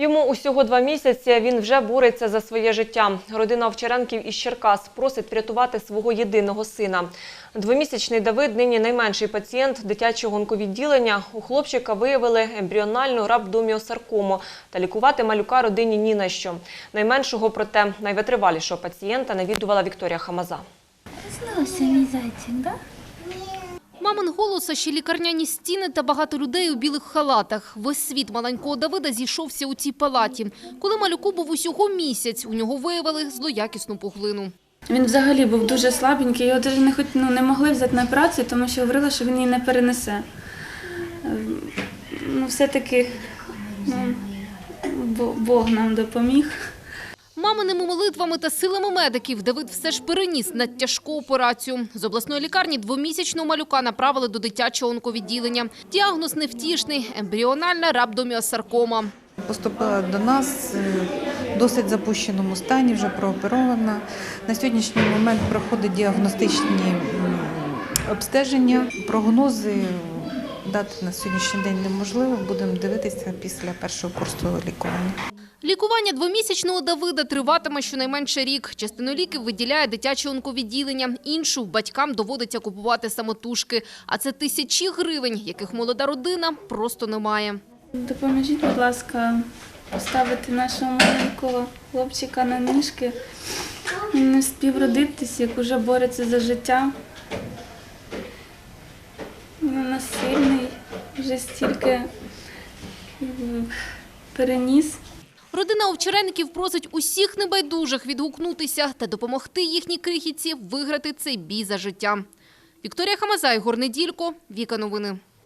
Йому усього два місяці. Він вже бореться за своє життя. Родина Овчаренків із Черкас просить врятувати свого єдиного сина. Двомісячний Давид нині найменший пацієнт дитячого онковідділення. У хлопчика виявили ембріональну рhabdomyosаркому. Та лікувати малюка родині ні на що. Найменшого, проте найвитривалішого пацієнта навідувала Вікторія Хамаза. Снился мій зайчик, да? Мамин голос, а ще лікарняні стіни та багато людей у білих халатах. Весь світ маленького Давида зійшовся у цій палаті. Коли малюку був усього місяць, у нього виявили злоякісну пухлину. Він взагалі був дуже слабенький, його навіть не, хоч, ну, не могли взяти на працю, тому що говорили, що він її не перенесе. Ем, Ну, все-таки ну, Бог нам допоміг. Маминими молитвами та силами медиків Давид все ж переніс надтяжку операцію. З обласної лікарні двомісячного малюка направили до дитячого онковідділення. Діагноз невтішний – ембріональна рhabdomyosаркома. Поступила до нас е, в досить запущеному стані, вже прооперована. На сьогоднішній момент проходить діагностичні обстеження. Прогнози дати на сьогоднішній день неможливо. Будемо дивитися після першого курсу лікування. Лікування двомісячного Давида триватиме щонайменше рік. Частину ліків виділяє дитяче онковідділення, іншу батькам доводиться купувати самотужки. А це тисячі гривень, яких молода родина просто не має. Допоможіть, будь ласка, поставити нашого маленького хлопчика на ніжки. Не встиг родитись, як уже бореться за життя. Він нас сильний, вже стільки переніс. Родина Овчаренків просить усіх небайдужих відгукнутися та допомогти їхній крихітці виграти цей бій за життя. Вікторія Хамазай, Горнеділько, Віка Новини.